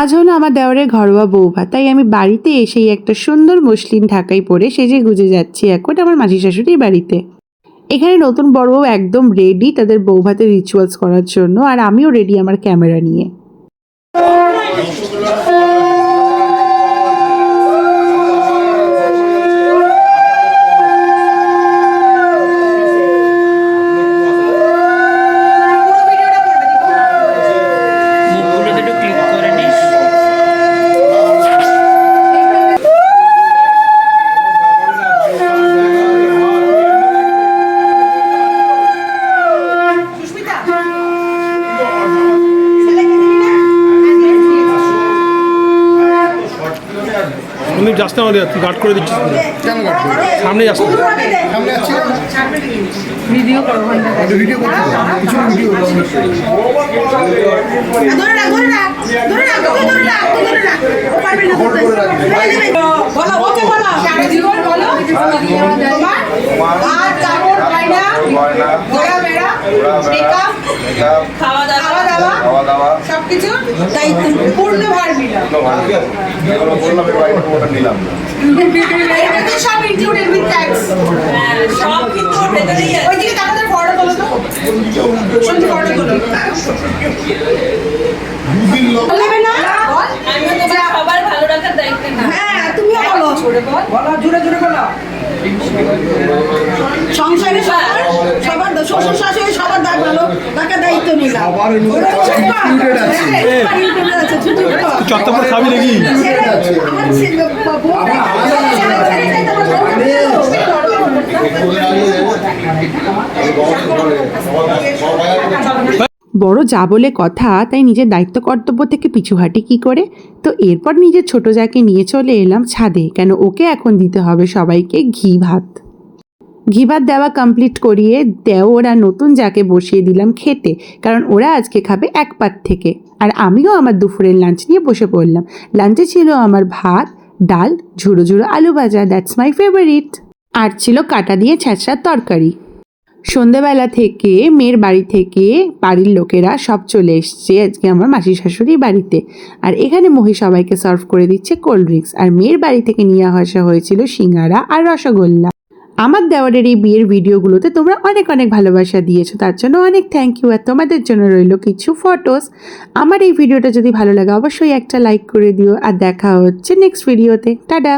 আজ হলো আমার দেওয়ারের ঘরোয়া বৌভা তাই আমি বাড়িতে এসেই একটা সুন্দর মুসলিম ঢাকাই পরে সেজে গুজে যাচ্ছি এখন আমার মাসি শাশুড়ির বাড়িতে। এখানে নতুন বড় একদম রেডি তাদের বৌভাতের রিচুয়ালস করার জন্য, আর আমিও রেডি আমার ক্যামেরা নিয়ে। তুমি যাস না আমাদের তুই গার্ড করে দিচ্ছিস। কেন কাট করব? সামনে যাস না। সামনে ভিডিও ভিডিও কিছু ভিডিও খাওয়া দাওয়া খাওয়া দাওয়া সবকিছু দায়িত্ব পূর্ণ ভার নিলাম। যেগুলো বললাম এই ওটা নিলাম। সব ইনক্লুডেড উইথ ট্যাক্স সব কিন্তু ওই দিকে তাকাতে ফটো তো। শুনতে ফটো তোলো বলবে না? আমি তোমার সবার ভালো রাখার দায়িত্ব না। হ্যাঁ তুমিও বলো। বলো। জোরে জোরে বলো। সংসারে সবার সবার শ্বশুর শাশুড়ি সবার দায় ভালো। তাকে সবার। হ্যাঁ। তুই চত্বর খাবি নাকি। বড় যা বলে কথা তাই নিজের দায়িত্ব কর্তব্য থেকে পিছুহাটি কি করে? তো এরপর নিজের ছোট যাকে নিয়ে চলে এলাম ছাদে কেন ওকে এখন দিতে হবে সবাইকে ঘি ভাত। ঘি ভাত দেওয়া কমপ্লিট করিয়ে দেও, ওরা নতুন যাকে বসিয়ে দিলাম খেতে, কারণ ওরা আজকে খাবে এক পাত থেকে। আর আমিও আমার দুপুরের লাঞ্চ নিয়ে বসে পড়লাম। লাঞ্চে ছিল আমার ভাত, ডাল, ঝুড়ো ঝুড়ো আলু ভাজা দ্যাটস মাই ফেভারিট আর ছিল কাটা দিয়ে ছ্যাঁচড়ার তরকারি। সন্ধেবেলা থেকে, মেয়ের বাড়ি থেকে, বাড়ির লোকেরা সব চলে এসছে আজকে আমার মাসি শাশুড়ি বাড়িতে। আর এখানে মহি সবাইকে সার্ভ করে দিচ্ছে কোল্ড ড্রিঙ্কস আর মেয়ের বাড়ি থেকে নিয়ে আসা হয়েছিল সিঙ্গারা আর রসগোল্লা। আমার দেওয়ারের এই বিয়ের ভিডিওগুলোতে তোমরা অনেক অনেক ভালোবাসা দিয়েছ। তার জন্য অনেক থ্যাংক ইউ আর তোমাদের জন্য রইল কিছু ফটোস আমার এই ভিডিওটা যদি ভালো লাগে অবশ্যই একটা লাইক করে দিও। আর দেখা হচ্ছে নেক্সট ভিডিওতে টাটা!